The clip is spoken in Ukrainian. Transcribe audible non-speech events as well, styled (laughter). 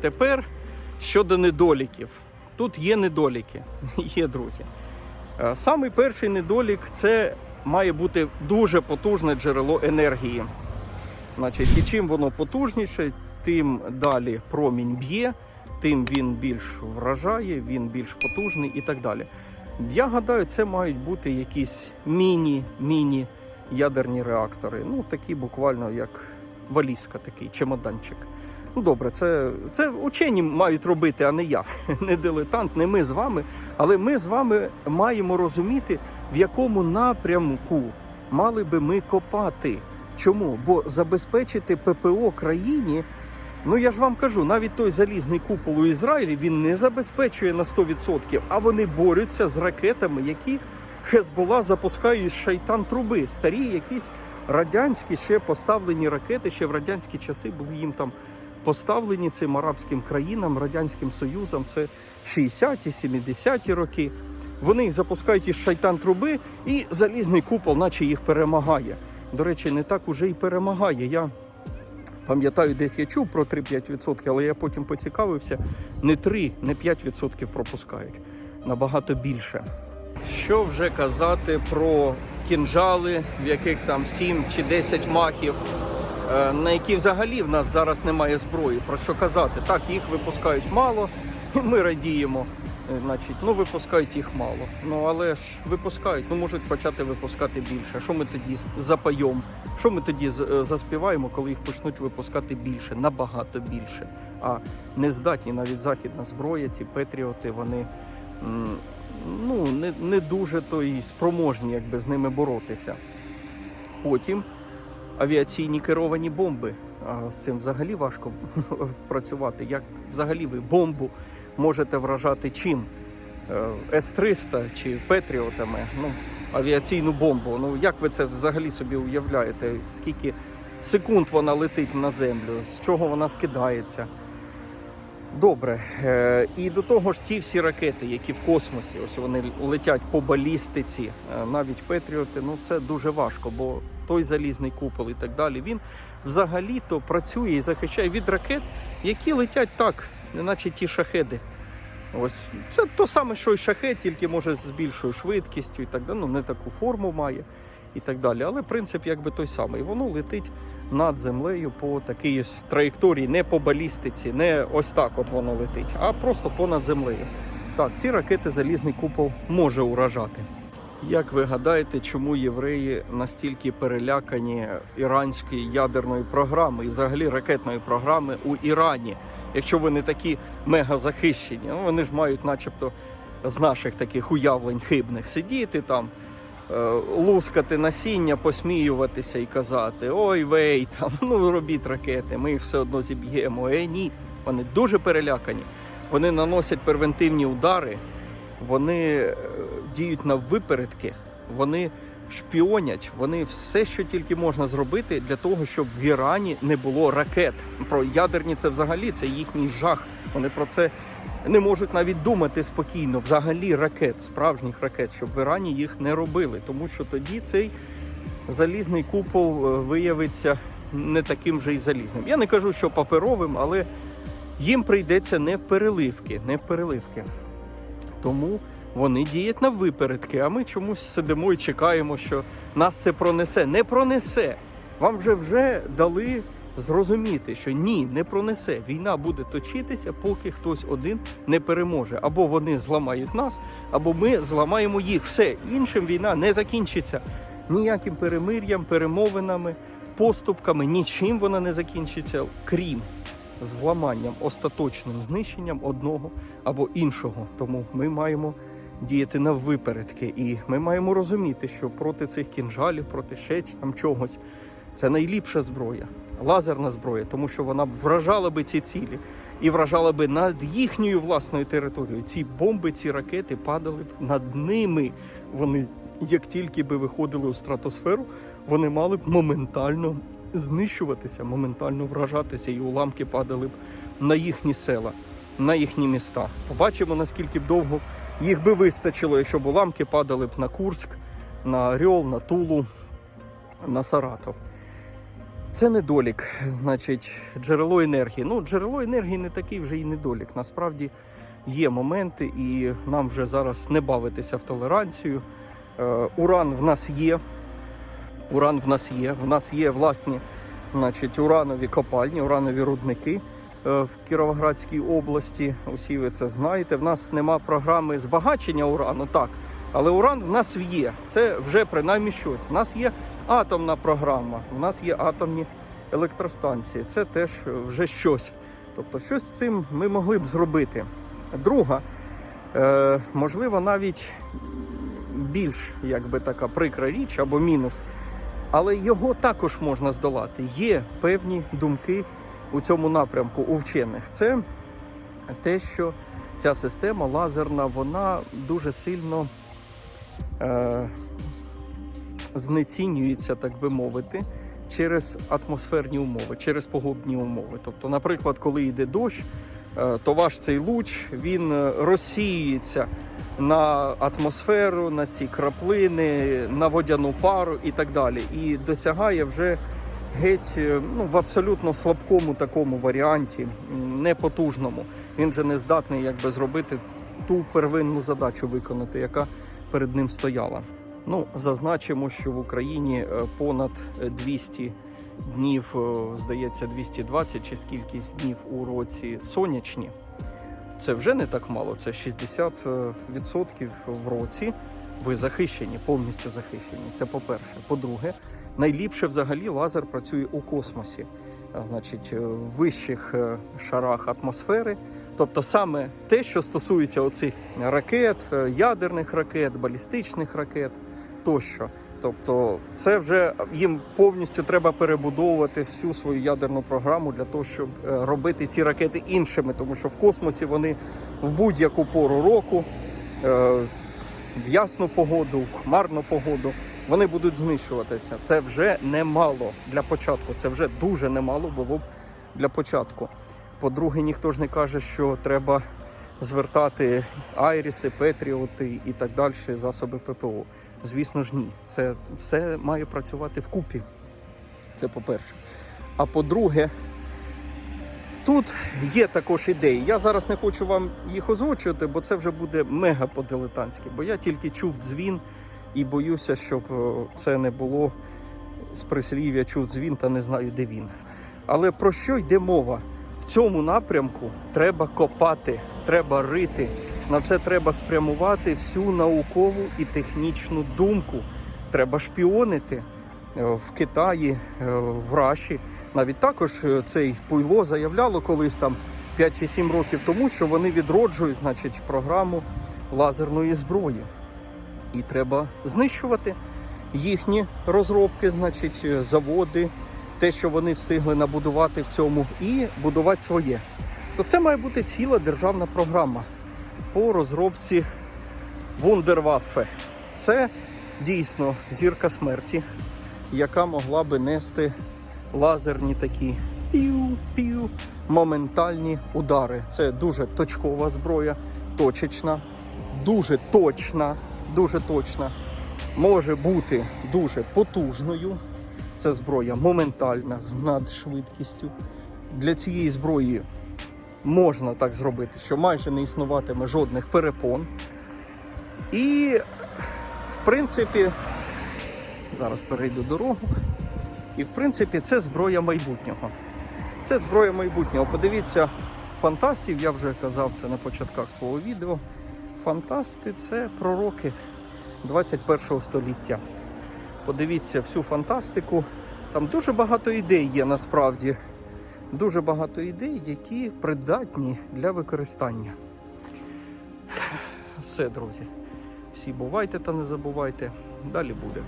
Тепер щодо недоліків. Тут є недоліки, (laughs) є друзі. Е, Самий перший недолік це має бути дуже потужне джерело енергії. Значить, і чим воно потужніше, тим далі промінь б'є, тим він більш вражає, він більш потужний і так далі. Я гадаю, це мають бути якісь міні-міні ядерні реактори. Ну, такі буквально як валізка, такий чемоданчик. Ну добре, це, це учені мають робити, а не я, (laughs) не дилетант, не ми з вами. Але ми з вами маємо розуміти, в якому напрямку мали би ми копати. Чому? Бо забезпечити ППО країні, ну я ж вам кажу, навіть той залізний купол у Ізраїлі він не забезпечує на 100%, а вони борються з ракетами, які Хезбола запускає з шайтан труби. Старі якісь радянські ще поставлені ракети, ще в радянські часи були їм там поставлені цим арабським країнам, Радянським Союзом. Це 60-ті, 70-ті роки. Вони запускають із шайтан труби, і залізний купол, наче їх перемагає. До речі, не так уже і перемагає. Я пам'ятаю, десь я чув про 3-5%, але я потім поцікавився. Не 3, не 5% пропускають. Набагато більше. Що вже казати про кінжали, в яких там 7 чи 10 махів, на які взагалі в нас зараз немає зброї. Про що казати? Так, їх випускають мало, і ми радіємо. Е, Значить, ну випускають їх мало. Ну але ж випускають, ну можуть почати випускати більше. Що ми тоді запайом? Що ми тоді е, заспіваємо, коли їх почнуть випускати більше, набагато більше. А не здатні навіть західна зброя, ці петріоти, вони ну не, не дуже то і спроможні, якби з ними боротися. Потім авіаційні керовані бомби. А з цим взагалі важко (laughs) працювати. Як взагалі ви бомбу можете вражати чим? Е, С-300 чи Петріотами, ну, авіаційну бомбу. Ну як ви це взагалі собі уявляєте? Скільки секунд вона летить на землю, з чого вона скидається? Добре. Е, І до того ж, ті всі ракети, які в космосі, ось вони летять по балістиці, е, навіть Петріоти, ну це дуже важко, бо той залізний купол і так далі, він взагалі-то працює і захищає від ракет, які летять так, неначе ті шахеди. Ось це то саме, що й шахет, тільки може з більшою швидкістю і так далі. Ну не таку форму має і так далі. Але принцип якби той самий. Воно летить над землею по такій ось траєкторії, не по балістиці, не ось так от воно летить, а просто понад землею. Так, ці ракети залізний купол може уражати. Як ви гадаєте, чому євреї настільки перелякані іранської ядерної програми і взагалі ракетної програми у Ірані? Якщо вони такі мега захищені, ну вони ж мають, начебто, з наших таких уявлень хибних сидіти там, е, лускати насіння, посміюватися і казати: Ой, вей, там ну робіть ракети, ми їх все одно зіб'ємо. Е, ні, вони дуже перелякані. Вони наносять превентивні удари, вони е, діють на випередки, вони шпіонять, вони все, що тільки можна зробити для того, щоб в Ірані не було ракет. Про ядерні це взагалі це їхній жах. Вони про це не можуть навіть думати спокійно. Взагалі ракет, справжніх ракет, щоб в Ірані їх не робили, тому що тоді цей залізний купол е, виявиться не таким же й залізним. Я не кажу, що паперовим, але їм прийдеться не в переливки, не в переливки. Тому вони діють на випередки, а ми чомусь сидимо і чекаємо, що нас це пронесе. Не пронесе. Вам вже вже дали зрозуміти, що ні, не пронесе. Війна буде точитися, поки хтось один не переможе. Або вони зламають нас, або ми зламаємо їх. Все іншим війна не закінчиться ніяким перемир'ям, перемовинами, поступками. Нічим вона не закінчиться, крім зламанням, остаточним знищенням одного або іншого. Тому ми маємо діяти на випередки, і ми маємо розуміти, що проти цих кінжалів, проти ще там чогось, це найліпша зброя, лазерна зброя, тому що вона б вражала би ці цілі і вражала би над їхньою власною територією. Ці бомби, ці ракети падали б над ними. Вони, як тільки би виходили у стратосферу, вони мали б моментально знищуватися, моментально вражатися, і уламки падали б на їхні села, на їхні міста. Побачимо, наскільки б довго їх би вистачило, якщо б уламки падали б на Курськ, на Орел, на Тулу, на Саратов. Це недолік, значить, джерело енергії. Ну, джерело енергії не такий вже і недолік. Насправді є моменти, і нам вже зараз не бавитися в толеранцію. Е, уран в нас є. Уран в нас є. В нас є власні значить, уранові копальні, уранові рудники е, в Кіровоградській області. Усі ви це знаєте. В нас нема програми збагачення урану, так. Але уран в нас є. Це вже принаймні щось. У нас є атомна програма, у нас є атомні електростанції. Це теж вже щось. Тобто, щось з цим ми могли б зробити. Друга, е, можливо, навіть більш якби така прикра річ або мінус, але його також можна здолати. Є певні думки у цьому напрямку у вчених. Це те, що ця система лазерна, вона дуже сильно е, знецінюється, так би мовити, через атмосферні умови, через погодні умови. Тобто, наприклад, коли йде дощ, е, то ваш цей луч він е, розсіюється на атмосферу, на ці краплини, на водяну пару і так далі. І досягає вже геть е, ну, в абсолютно слабкому такому варіанті, непотужному. Він же не здатний якби зробити ту первинну задачу виконати, яка перед ним стояла. Ну, зазначимо, що в Україні е, понад 200 днів, е, здається, 220 чи скількись днів у році сонячні. Це вже не так мало, це 60% в році. Ви захищені, повністю захищені. Це по-перше. По-друге, найліпше взагалі лазер працює у космосі, значить, е, в вищих е, шарах атмосфери. Тобто саме те, що стосується оцих ракет, е, ядерних ракет, балістичних ракет тощо. Тобто, це вже їм повністю треба перебудовувати всю свою ядерну програму для того, щоб е, робити ці ракети іншими, тому що в космосі вони в будь-яку пору року, е, в ясну погоду, в хмарну погоду, вони будуть знищуватися. Це вже немало для початку. Це вже дуже немало було б для початку. По-друге, ніхто ж не каже, що треба звертати айріси, петріоти і так далі, засоби ППО. Звісно ж, ні. Це все має працювати вкупі. Це по-перше. А по-друге, тут є також ідеї. Я зараз не хочу вам їх озвучувати, бо це вже буде мега по-дилетантськи. Бо я тільки чув дзвін і боюся, щоб е, це не було з прислів'я чув дзвін та не знаю, де він. Але про що йде мова? В цьому напрямку треба копати, треба рити. На це треба спрямувати всю наукову і технічну думку. Треба шпіонити Е, в Китаї, е, в Раші. Навіть також е, цей Пуйло заявляло колись там 5 чи 7 років тому, що вони відроджують значить, програму лазерної зброї. І треба знищувати їхні розробки, значить, заводи, те, що вони встигли набудувати в цьому, і будувати своє. То це має бути ціла державна програма по розробці Вундерваффе. Це дійсно зірка смерті, яка могла би нести лазерні такі пів-пів моментальні удари. Це дуже точкова зброя, точечна, дуже точна, дуже точна. Може бути дуже потужною. Це зброя моментальна з надшвидкістю. Для цієї зброї можна так зробити, що майже не існуватиме жодних перепон. І, в принципі, зараз перейду дорогу. І, в принципі, це зброя майбутнього. Це зброя майбутнього. Подивіться, фантастів, я вже казав це на початках свого відео. Фантасти це пророки 21 століття. Подивіться всю фантастику. Там дуже багато ідей є насправді. Дуже багато ідей, які придатні для використання. Все, друзі. Всі бувайте та не забувайте. Далі буде.